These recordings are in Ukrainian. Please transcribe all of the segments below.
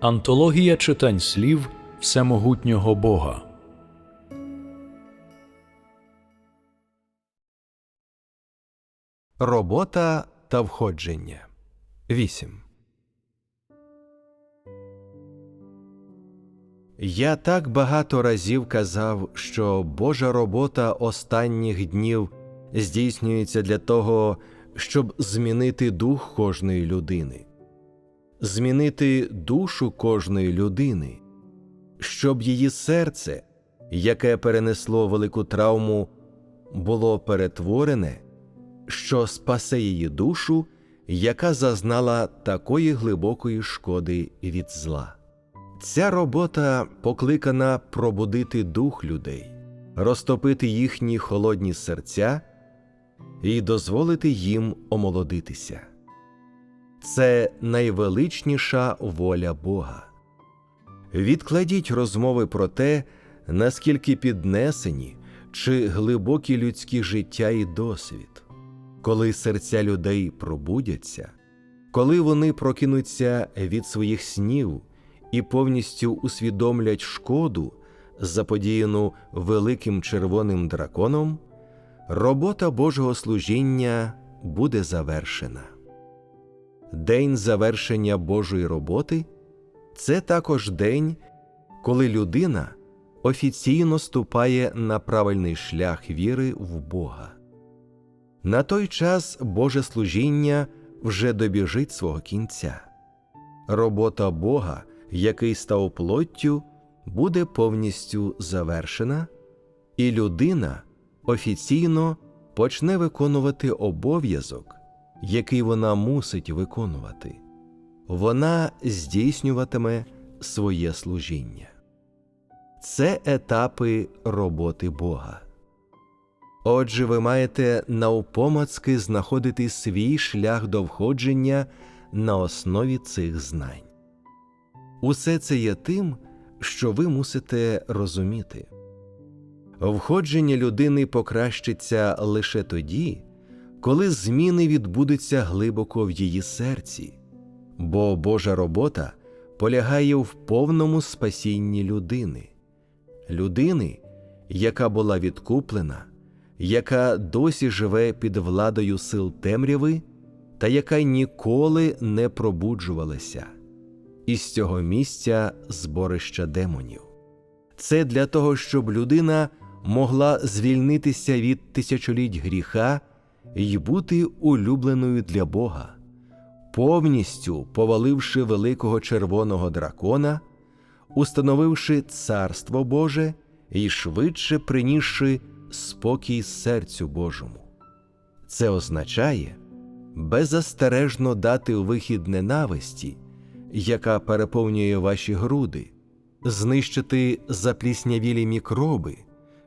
Антологія читань слів Всемогутнього Бога. Робота та входження. 8. Я так багато разів казав, що Божа робота останніх днів здійснюється для того, щоб змінити дух кожної людини, змінити душу кожної людини, щоб її серце, яке перенесло велику травму, було перетворене що спасе її душу, яка зазнала такої глибокої шкоди від зла. Ця робота покликана пробудити дух людей, розтопити їхні холодні серця і дозволити їм омолодитися. Це найвеличніша воля Бога. Відкладіть розмови про те, наскільки піднесені чи глибокі людські життя і досвід коли серця людей пробудяться, коли вони прокинуться від своїх снів і повністю усвідомлять шкоду, заподіяну великим червоним драконом, робота Божого служіння буде завершена. День завершення Божої роботи це також день, коли людина офіційно ступає на правильний шлях віри в Бога. На той час Боже служіння вже добіжить свого кінця. Робота Бога, який став плоттю, буде повністю завершена, і людина офіційно почне виконувати обов'язок, який вона мусить виконувати. Вона здійснюватиме своє служіння. Це етапи роботи Бога. Отже, ви маєте навпомацки знаходити свій шлях до входження на основі цих знань. Усе це є тим, що ви мусите розуміти. Входження людини покращиться лише тоді, коли зміни відбудуться глибоко в її серці, бо Божа робота полягає в повному спасінні людини, людини, яка була відкуплена яка досі живе під владою сил темряви та яка ніколи не пробуджувалася із цього місця зборища демонів. Це для того, щоб людина могла звільнитися від тисячоліть гріха і бути улюбленою для Бога, повністю поваливши великого червоного дракона, установивши Царство Боже і швидше принісши спокій серцю Божому. Це означає беззастережно дати вихід ненависті, яка переповнює ваші груди, знищити запліснявілі мікроби,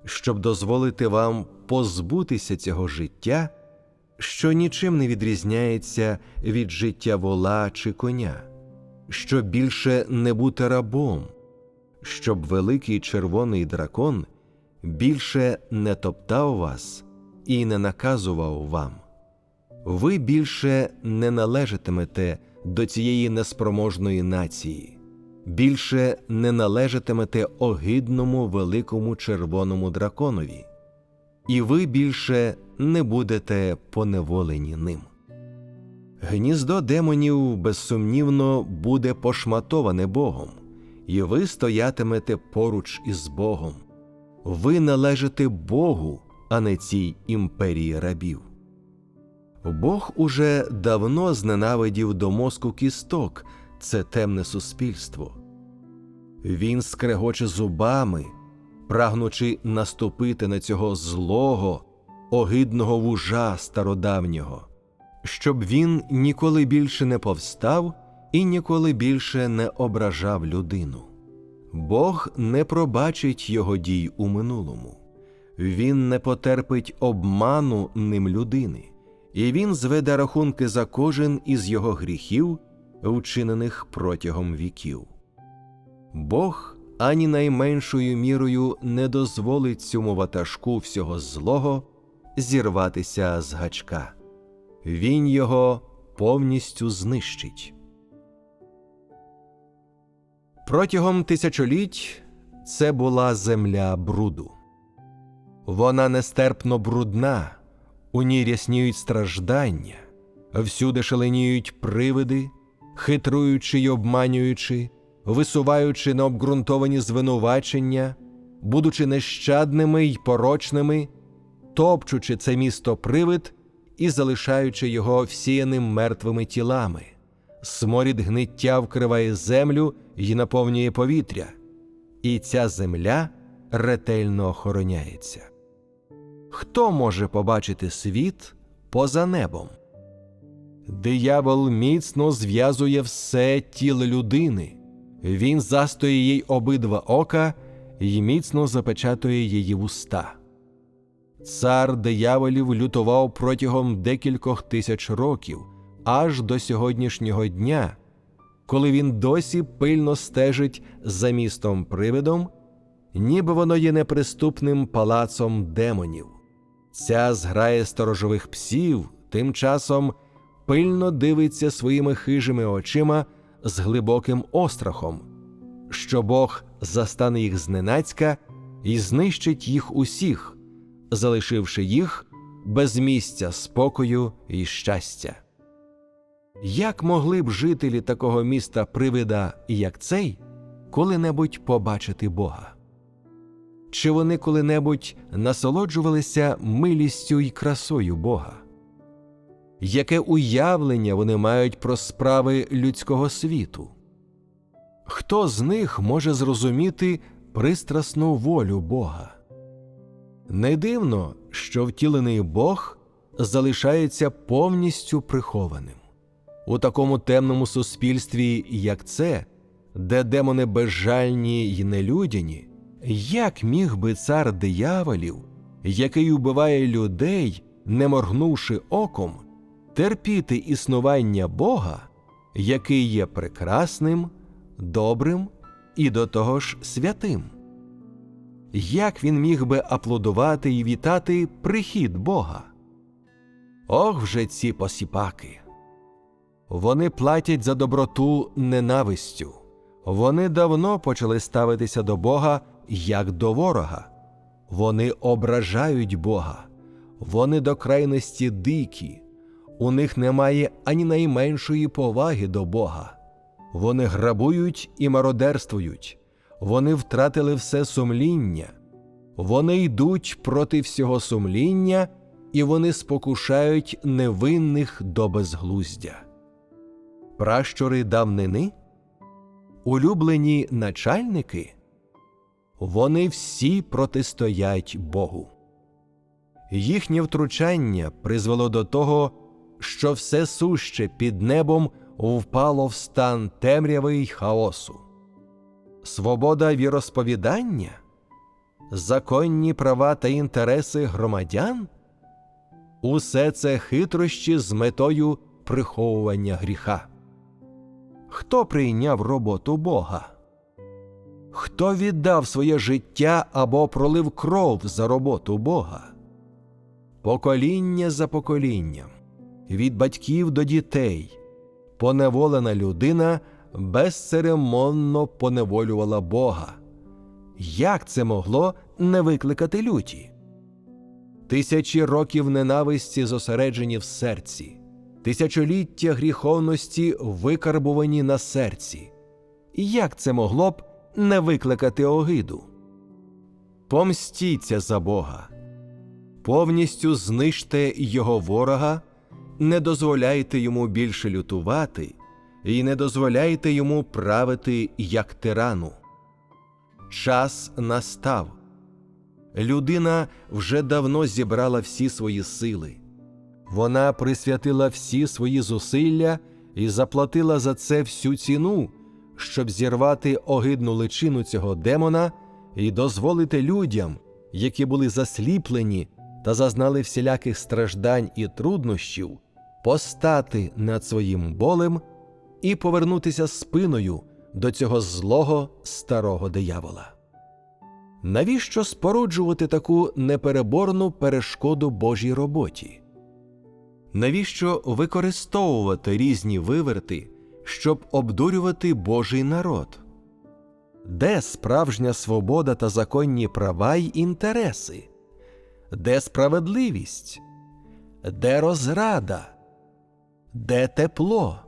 щоб дозволити вам позбутися цього життя, що нічим не відрізняється від життя вола чи коня, щоб більше не бути рабом, щоб великий червоний дракон більше не топтав вас і не наказував вам. Ви більше не належатимете до цієї неспроможної нації, більше не належатимете огидному великому червоному драконові, і ви більше не будете поневолені ним. Гніздо демонів безсумнівно буде пошматоване Богом, і ви стоятимете поруч із Богом ви належите Богу, а не цій імперії рабів. Бог уже давно зненавидів до мозку кісток це темне суспільство. Він скрегоче зубами, прагнучи наступити на цього злого, огидного вужа стародавнього, щоб він ніколи більше не повстав і ніколи більше не ображав людину. Бог не пробачить його дій у минулому, Він не потерпить обману ним людини, і він зведе рахунки за кожен із його гріхів, вчинених протягом віків. Бог ані найменшою мірою не дозволить цьому ватажку всього злого зірватися з гачка, він його повністю знищить. Протягом тисячоліть це була земля бруду. Вона нестерпно брудна, у ній рясніють страждання, всюди шаленіють привиди, хитруючи й обманюючи, висуваючи необґрунтовані звинувачення, будучи нещадними й порочними, топчучи це місто привид і залишаючи його всіяним мертвими тілами. Сморід гниття вкриває землю і наповнює повітря, і ця земля ретельно охороняється. Хто може побачити світ поза небом? Диявол міцно зв'язує все тіло людини, він застоє їй обидва ока і міцно запечатує її вуста. Цар дияволів лютував протягом декількох тисяч років, аж до сьогоднішнього дня, коли він досі пильно стежить за містом привидом, ніби воно є неприступним палацом демонів. Ця зграя сторожових псів тим часом пильно дивиться своїми хижими очима з глибоким острахом, що Бог застане їх зненацька і знищить їх усіх, залишивши їх без місця спокою і щастя. Як могли б жителі такого міста привида, як цей, коли-небудь побачити Бога? Чи вони коли-небудь насолоджувалися милістю й красою Бога? Яке уявлення вони мають про справи людського світу? Хто з них може зрозуміти пристрасну волю Бога? Не дивно, що втілений Бог залишається повністю прихованим. У такому темному суспільстві, як це, де демони безжальні й нелюдяні, як міг би цар дияволів, який убиває людей, не моргнувши оком, терпіти існування Бога, який є прекрасним, добрим і до того ж святим? Як він міг би аплодувати і вітати прихід Бога? Ох вже ці посіпаки! Вони платять за доброту ненавистю. Вони давно почали ставитися до Бога як до ворога. Вони ображають Бога, вони до крайності дикі, у них немає ані найменшої поваги до Бога. Вони грабують і мародерствують, вони втратили все сумління, вони йдуть проти всього сумління і вони спокушають невинних до безглуздя. Пращури давнини, улюблені начальники, вони всі протистоять Богу. Їхнє втручання призвело до того, що все суще під небом впало в стан темряви й хаосу. Свобода віросповідання, законні права та інтереси громадян усе це хитрощі з метою приховування гріха. Хто прийняв роботу Бога? Хто віддав своє життя або пролив кров за роботу Бога? Покоління за поколінням, від батьків до дітей, поневолена людина безцеремонно поневолювала Бога. Як це могло не викликати люті? Тисячі років ненависті зосереджені в серці, тисячоліття гріховності викарбувані на серці. Як це могло б не викликати огиду? Помстіться за Бога, повністю знищте його ворога, не дозволяйте йому більше лютувати і не дозволяйте йому правити як тирану. Час настав. Людина вже давно зібрала всі свої сили. Вона присвятила всі свої зусилля і заплатила за це всю ціну, щоб зірвати огидну личину цього демона і дозволити людям, які були засліплені та зазнали всіляких страждань і труднощів, постати над своїм болем і повернутися спиною до цього злого старого диявола. Навіщо споруджувати таку непереборну перешкоду Божій роботі? Навіщо використовувати різні виверти, щоб обдурювати Божий народ? Де справжня свобода та законні права й інтереси? Де справедливість? Де розрада? Де тепло?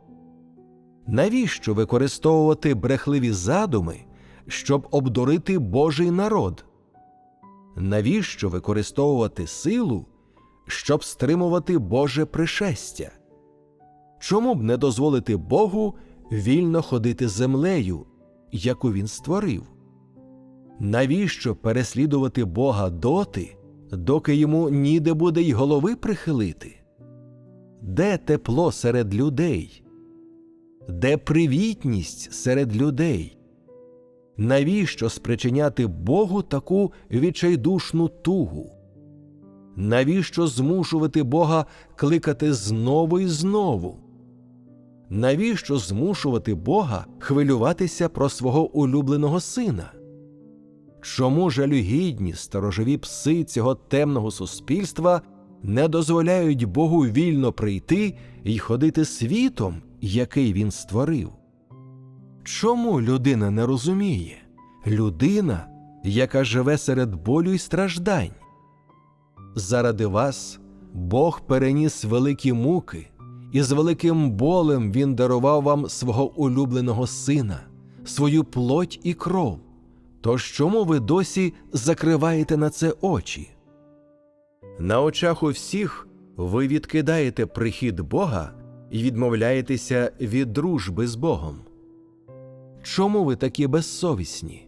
Навіщо використовувати брехливі задуми, щоб обдурити Божий народ? Навіщо використовувати силу, щоб стримувати Боже пришестя? Чому б не дозволити Богу вільно ходити землею, яку він створив? Навіщо переслідувати Бога доти, доки йому ніде буде й голови прихилити? Де тепло серед людей? Де привітність серед людей? Навіщо спричиняти Богу таку відчайдушну тугу? Навіщо змушувати Бога кликати знову і знову? Навіщо змушувати Бога хвилюватися про свого улюбленого сина? Чому жалюгідні сторожові пси цього темного суспільства не дозволяють Богу вільно прийти і ходити світом, який він створив? Чому людина не розуміє? Людина, яка живе серед болю й страждань. Заради вас Бог переніс великі муки, і з великим болем Він дарував вам свого улюбленого сина, свою плоть і кров. Тож чому ви досі закриваєте на це очі? На очах у всіх ви відкидаєте прихід Бога і відмовляєтеся від дружби з Богом. Чому ви такі безсовісні?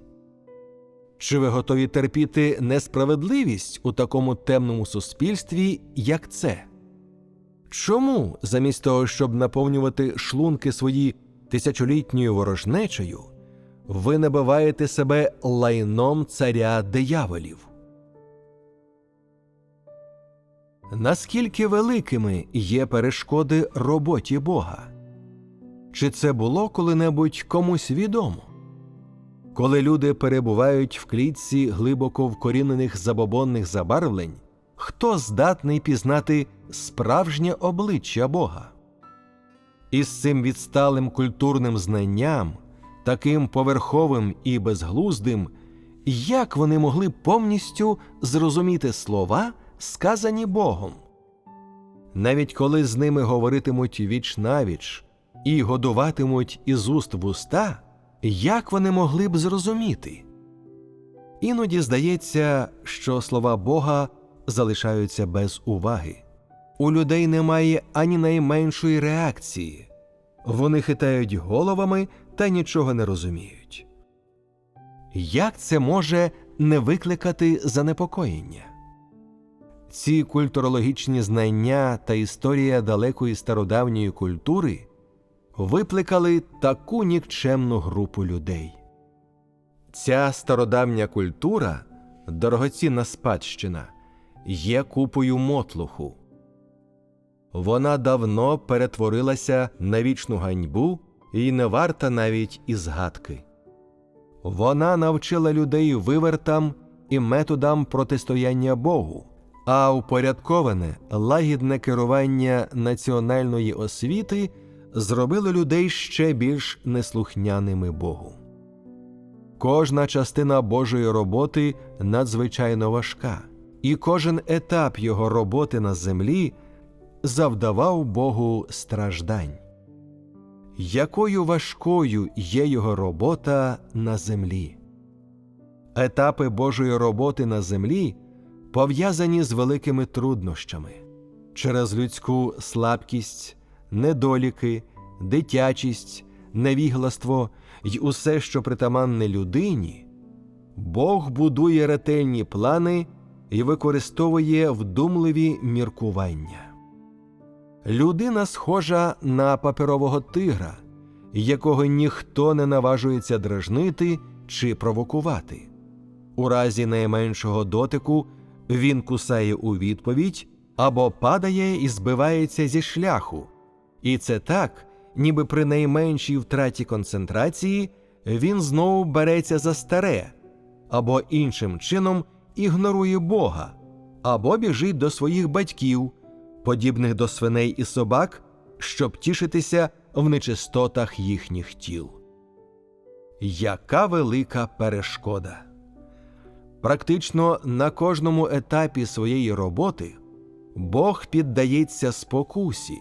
Чи ви готові терпіти несправедливість у такому темному суспільстві, як це? Чому, замість того, щоб наповнювати шлунки свої тисячолітньою ворожнечею, ви набиваєте себе лайном царя дияволів? Наскільки великими є перешкоди роботі Бога? Чи це було коли-небудь комусь відомо? Коли люди перебувають в клітці глибоко вкорінених забобонних забарвлень, хто здатний пізнати справжнє обличчя Бога? Із цим відсталим культурним знанням, таким поверховим і безглуздим, як вони могли повністю зрозуміти слова, сказані Богом? Навіть коли з ними говоритимуть віч навіч і годуватимуть із уст в уста, як вони могли б зрозуміти? Іноді здається, що слова Бога залишаються без уваги. У людей немає ані найменшої реакції. Вони хитають головами та нічого не розуміють. Як це може не викликати занепокоєння? Ці культурологічні знання та історія далекої стародавньої культури викликали таку нікчемну групу людей. Ця стародавня культура, дорогоцінна спадщина, є купою мотлуху. Вона давно перетворилася на вічну ганьбу і не варта навіть і згадки. Вона навчила людей вивертам і методам протистояння Богу, а упорядковане лагідне керування національної освіти зробило людей ще більш неслухняними Богу. Кожна частина Божої роботи надзвичайно важка, і кожен етап його роботи на землі завдавав Богу страждань. Якою важкою є його робота на землі? Етапи Божої роботи на землі пов'язані з великими труднощами через людську слабкість, недоліки, дитячість, невігластво й усе, що притаманне людині, Бог будує ретельні плани і використовує вдумливі міркування. Людина схожа на паперового тигра, якого ніхто не наважується дражнити чи провокувати. У разі найменшого дотику він кусає у відповідь або падає і збивається зі шляху. І це так, ніби при найменшій втраті концентрації він знову береться за старе, або іншим чином ігнорує Бога, або біжить до своїх батьків, подібних до свиней і собак, щоб тішитися в нечистотах їхніх тіл. Яка велика перешкода! Практично на кожному етапі своєї роботи Бог піддається спокусі,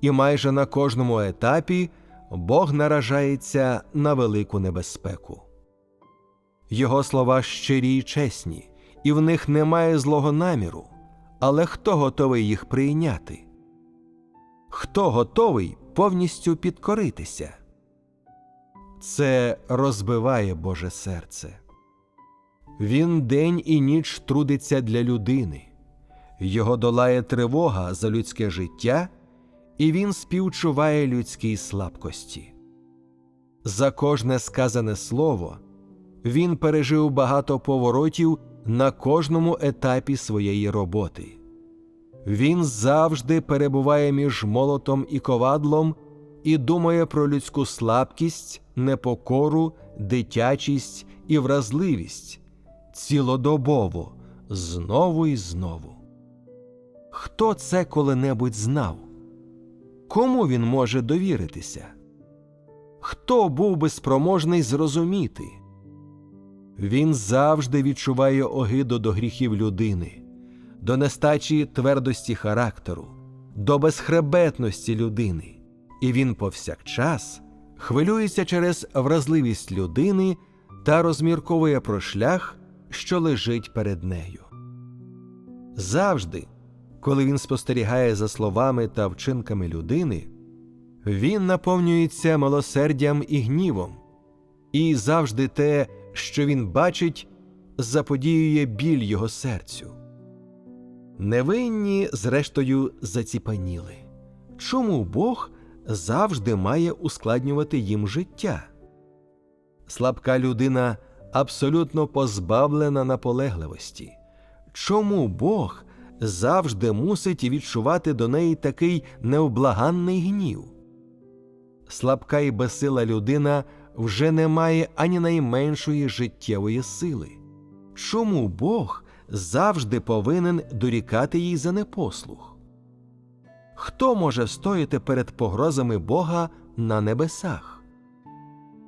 і майже на кожному етапі Бог наражається на велику небезпеку. Його слова щирі й чесні, і в них немає злого наміру, але хто готовий їх прийняти? Хто готовий повністю підкоритися? Це розбиває Боже серце. Він день і ніч трудиться для людини, його долає тривога за людське життя, і він співчуває людській слабкості. За кожне сказане слово він пережив багато поворотів на кожному етапі своєї роботи. Він завжди перебуває між молотом і ковадлом і думає про людську слабкість, непокору, дитячість і вразливість цілодобово, знову і знову. Хто це коли-небудь знав? Кому він може довіритися? Хто був би спроможний зрозуміти? Він завжди відчуває огиду до гріхів людини, до нестачі твердості характеру, до безхребетності людини, і він повсякчас хвилюється через вразливість людини та розмірковує про шлях, що лежить перед нею. Завжди, коли він спостерігає за словами та вчинками людини, він наповнюється милосердям і гнівом, і завжди те, що він бачить, заподіює біль його серцю. Невинні, зрештою, заціпаніли. Чому Бог завжди має ускладнювати їм життя? Слабка людина абсолютно позбавлена наполегливості. Чому Бог завжди мусить відчувати до неї такий невблаганний гнів? Слабка і безсила людина вже не має ані найменшої життєвої сили. Чому Бог завжди повинен дорікати їй за непослух? Хто може стояти перед погрозами Бога на небесах?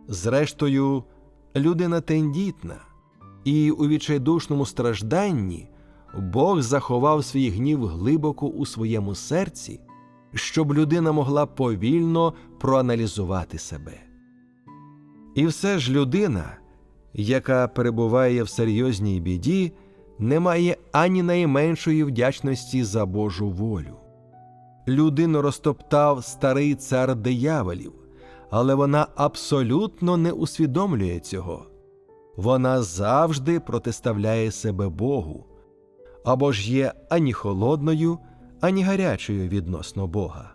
Зрештою, людина тендітна, і у відчайдушному стражданні Бог заховав свій гнів глибоко у своєму серці, щоб людина могла повільно проаналізувати себе. І все ж людина, яка перебуває в серйозній біді, не має ані найменшої вдячності за Божу волю. Людину розтоптав старий цар дияволів, але вона абсолютно не усвідомлює цього. Вона завжди протиставляє себе Богу, або ж є ані холодною, ані гарячою відносно Бога.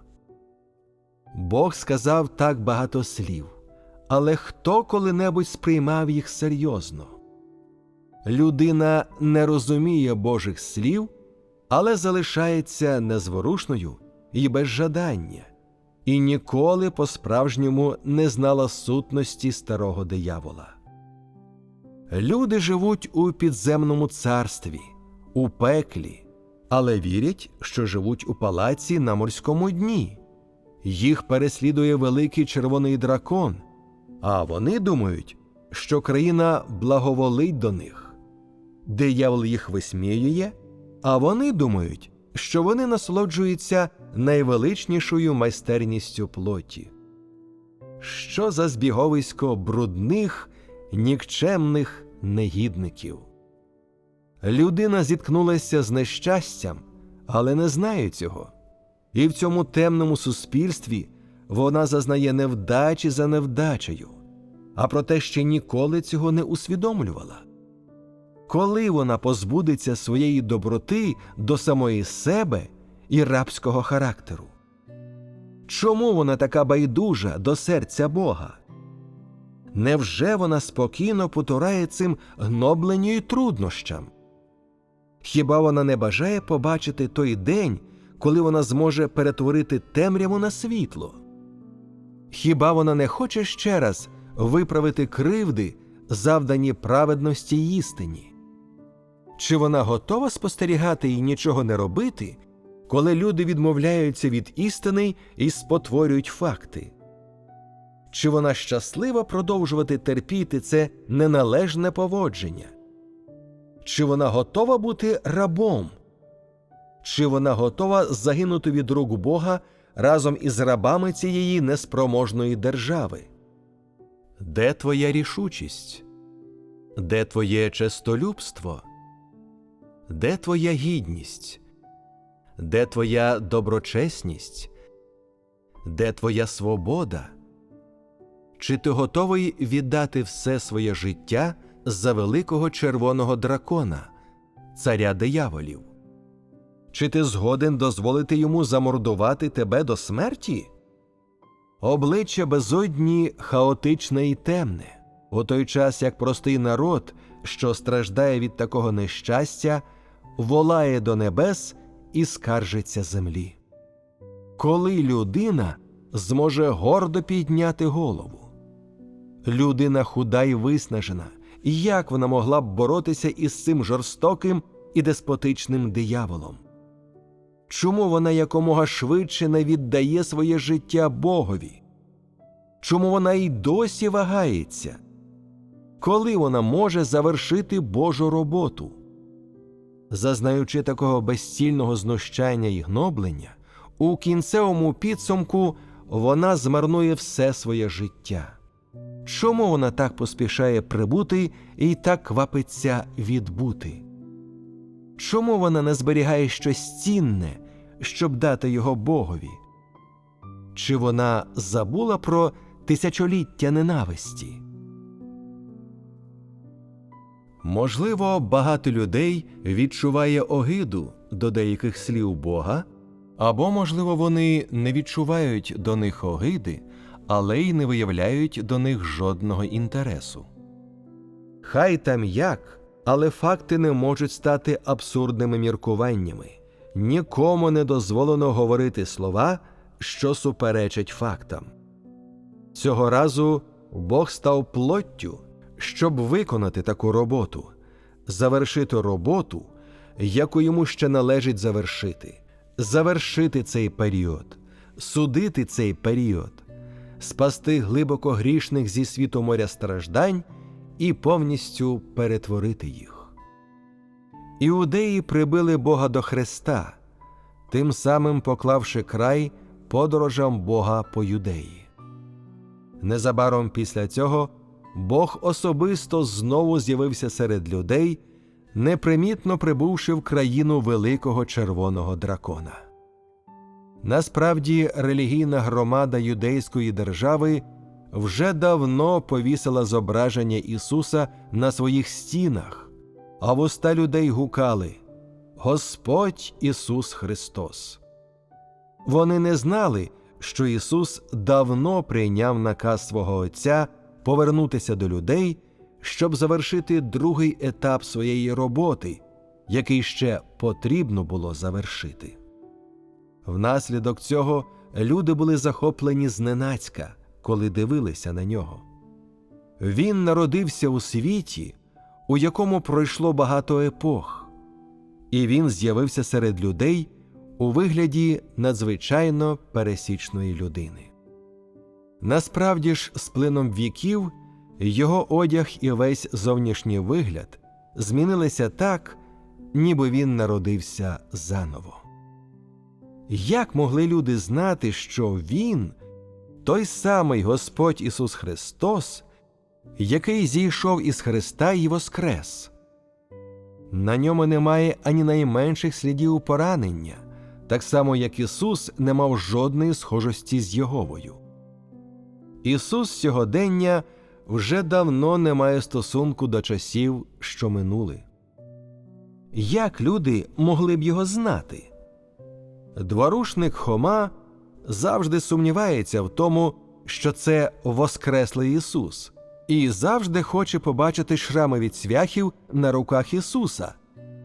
Бог сказав так багато слів, але хто коли-небудь сприймав їх серйозно? Людина не розуміє Божих слів, але залишається незворушною і без жадання, і ніколи по-справжньому не знала сутності старого диявола. Люди живуть у підземному царстві, у пеклі, але вірять, що живуть у палаці на морському дні. Їх переслідує великий червоний дракон, а вони думають, що країна благоволить до них. Диявол їх висміює, а вони думають, що вони насолоджуються найвеличнішою майстерністю плоті. Що за збіговисько брудних, нікчемних негідників? Людина зіткнулася з нещастям, але не знає цього. І в цьому темному суспільстві вона зазнає невдачі за невдачею, а проте ще ніколи цього не усвідомлювала. Коли вона позбудеться своєї доброти до самої себе і рабського характеру? Чому вона така байдужа до серця Бога? Невже вона спокійно потурає цим гнобленню і труднощам? Хіба вона не бажає побачити той день, коли вона зможе перетворити темряву на світло? Хіба вона не хоче ще раз виправити кривди, завдані праведності й істині? Чи вона готова спостерігати і нічого не робити, коли люди відмовляються від істини і спотворюють факти? Чи вона щаслива продовжувати терпіти це неналежне поводження? Чи вона готова бути рабом? Чи вона готова загинути від рук Бога разом із рабами цієї неспроможної держави? Де твоя рішучість? Де твоє честолюбство? Де твоя гідність? Де твоя доброчесність? Де твоя свобода? Чи ти готовий віддати все своє життя за великого червоного дракона, царя дияволів? Чи ти згоден дозволити йому замордувати тебе до смерті? Обличчя безодні хаотичне і темне, у той час як простий народ, що страждає від такого нещастя, волає до небес і скаржиться землі. Коли людина зможе гордо підняти голову? Людина худа й виснажена, як вона могла б боротися із цим жорстоким і деспотичним дияволом? Чому вона якомога швидше не віддає своє життя Богові? Чому вона й досі вагається? Коли вона може завершити Божу роботу? Зазнаючи такого безцільного знущання і гноблення, у кінцевому підсумку вона змарнує все своє життя. Чому вона так поспішає прибути і так квапиться відбути? Чому вона не зберігає щось цінне, щоб дати його Богові? Чи вона забула про тисячоліття ненависті? Можливо, багато людей відчуває огиду до деяких слів Бога, або, можливо, вони не відчувають до них огиди, але й не виявляють до них жодного інтересу. Хай там як, але факти не можуть стати абсурдними міркуваннями. Нікому не дозволено говорити слова, що суперечать фактам. Цього разу Бог став плоттю, щоб виконати таку роботу, завершити роботу, яку йому ще належить завершити, завершити цей період, судити цей період, спасти глибоко грішних зі світу моря страждань і повністю перетворити їх. Іудеї прибили Бога до Христа, тим самим поклавши край подорожам Бога по юдеї. Незабаром після цього Бог особисто знову з'явився серед людей, непримітно прибувши в країну великого червоного дракона. Насправді, релігійна громада юдейської держави вже давно повісила зображення Ісуса на своїх стінах, а вуста людей гукали Господь Ісус Христос. Вони не знали, що Ісус давно прийняв наказ свого Отця повернутися до людей, щоб завершити другий етап своєї роботи, який ще потрібно було завершити. Внаслідок цього люди були захоплені зненацька, коли дивилися на нього. Він народився у світі, у якому пройшло багато епох, і він з'явився серед людей у вигляді надзвичайно пересічної людини. Насправді ж, з плином віків, його одяг і весь зовнішній вигляд змінилися так, ніби він народився заново. Як могли люди знати, що Він, той самий Господь Ісус Христос, який зійшов із Христа і воскрес? На ньому немає ані найменших слідів поранення, так само як Ісус не мав жодної схожості з Єговою. Ісус сьогодення вже давно не має стосунку до часів, що минули. Як люди могли б його знати? Дворушник Хома завжди сумнівається в тому, що це Воскреслий Ісус, і завжди хоче побачити шрами від цвяхів на руках Ісуса,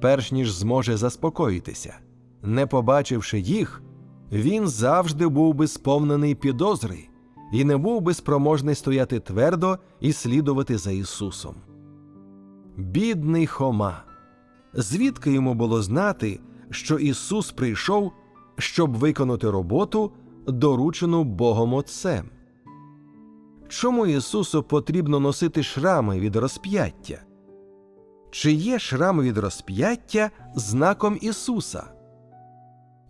перш ніж зможе заспокоїтися. Не побачивши їх, він завжди був би сповнений підозри і не був би спроможний стояти твердо і слідувати за Ісусом. Бідний Хома. Звідки йому було знати, що Ісус прийшов, щоб виконати роботу, доручену Богом Отцем? чому Ісусу потрібно носити шрами від розп'яття? Чи є шрами від розп'яття знаком Ісуса?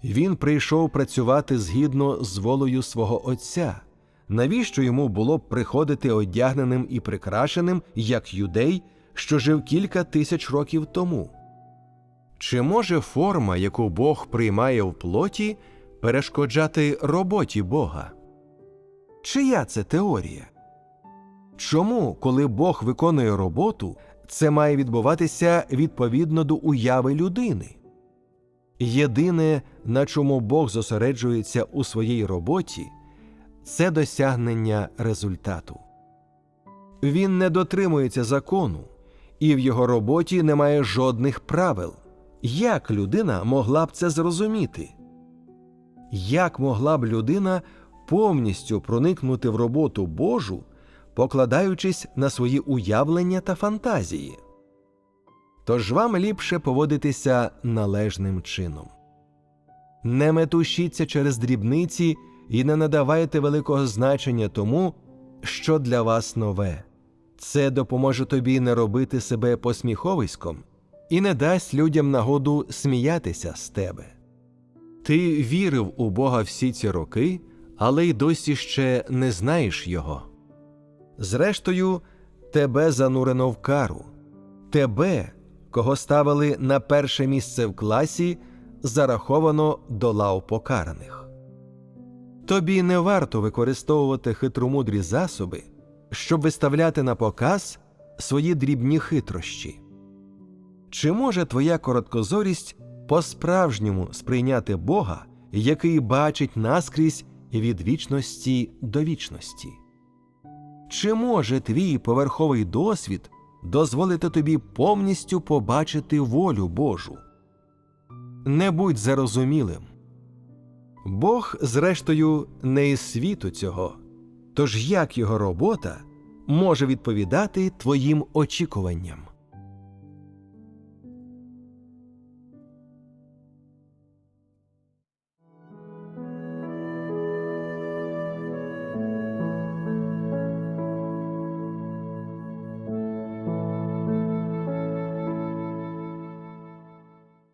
Він прийшов працювати згідно з волею свого Отця. Навіщо йому було б приходити одягненим і прикрашеним, як юдей, що жив кілька тисяч років тому? Чи може форма, яку Бог приймає в плоті, перешкоджати роботі Бога? Чия це теорія? Чому, коли Бог виконує роботу, це має відбуватися відповідно до уяви людини? Єдине, на чому Бог зосереджується у своїй роботі, це досягнення результату. Він не дотримується закону, і в його роботі немає жодних правил. Як людина могла б це зрозуміти? Як могла б людина повністю проникнути в роботу Божу, покладаючись на свої уявлення та фантазії? Тож вам ліпше поводитися належним чином. Не метушіться через дрібниці і не надавайте великого значення тому, що для вас нове. Це допоможе тобі не робити себе посміховиськом і не дасть людям нагоду сміятися з тебе. Ти вірив у Бога всі ці роки, але й досі ще не знаєш Його. Зрештою, тебе занурено в кару, тебе, кого ставили на перше місце в класі, зараховано до лав покараних. Тобі не варто використовувати хитромудрі засоби, щоб виставляти на показ свої дрібні хитрощі. Чи може твоя короткозорість по-справжньому сприйняти Бога, який бачить наскрізь від вічності до вічності? Чи може твій поверховий досвід дозволити тобі повністю побачити волю Божу? Не будь зарозумілим. Бог, зрештою, не із світу цього, тож як його робота може відповідати твоїм очікуванням?